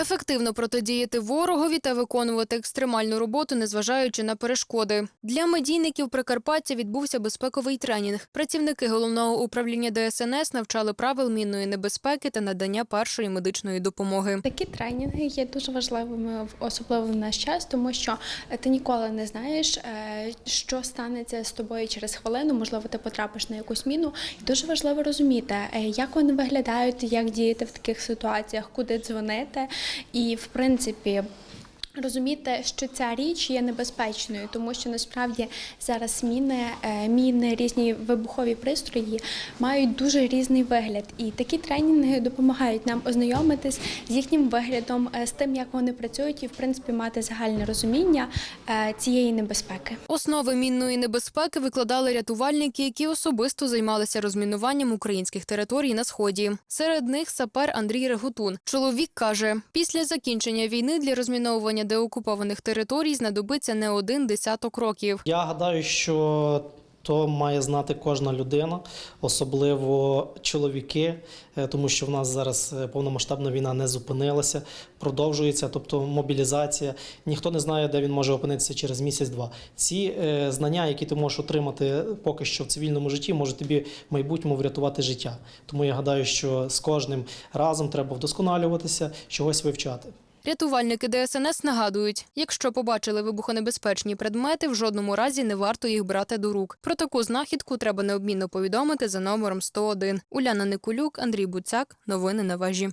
Ефективно протидіяти ворогові та виконувати екстремальну роботу, незважаючи на перешкоди. Для медійників Прикарпаття відбувся безпековий тренінг. Працівники головного управління ДСНС навчали правил мінної небезпеки та надання першої медичної допомоги. Такі тренінги є дуже важливими, особливо в наш час, тому що е, ти ніколи не знаєш, е, що станеться з тобою через хвилину. Можливо, ти потрапиш на якусь міну. І дуже важливо розуміти, е, як вони виглядають, як діяти в таких ситуаціях, куди дзвонити, і в принципі. Розуміти, що ця річ є небезпечною, тому що насправді зараз міни, е, міни, різні вибухові пристрої мають дуже різний вигляд. І такі тренінги допомагають нам ознайомитись з їхнім виглядом, е, з тим, як вони працюють, і в принципі мати загальне розуміння е, цієї небезпеки. Основи мінної небезпеки викладали рятувальники, які особисто займалися розмінуванням українських територій на сході. Серед них сапер Андрій Регутун. Чоловік каже, після закінчення війни для розміновування деокупованих територій знадобиться не один десяток років. Я гадаю, що то має знати кожна людина, особливо чоловіки, е, тому що в нас зараз е, повномасштабна війна не зупинилася, продовжується, тобто мобілізація. Ніхто не знає, де він може опинитися через місяць-два. Ці е, знання, які ти можеш отримати поки що в цивільному житті, можуть тобі в майбутньому врятувати життя. Тому я гадаю, що з кожним разом треба вдосконалюватися, чогось вивчати. Рятувальники ДСНС нагадують, якщо побачили вибухонебезпечні предмети, в жодному разі не варто їх брати до рук. Про таку знахідку треба необмінно повідомити за номером 101. Уляна Никулюк, Андрій Буцяк. Новини на вежі.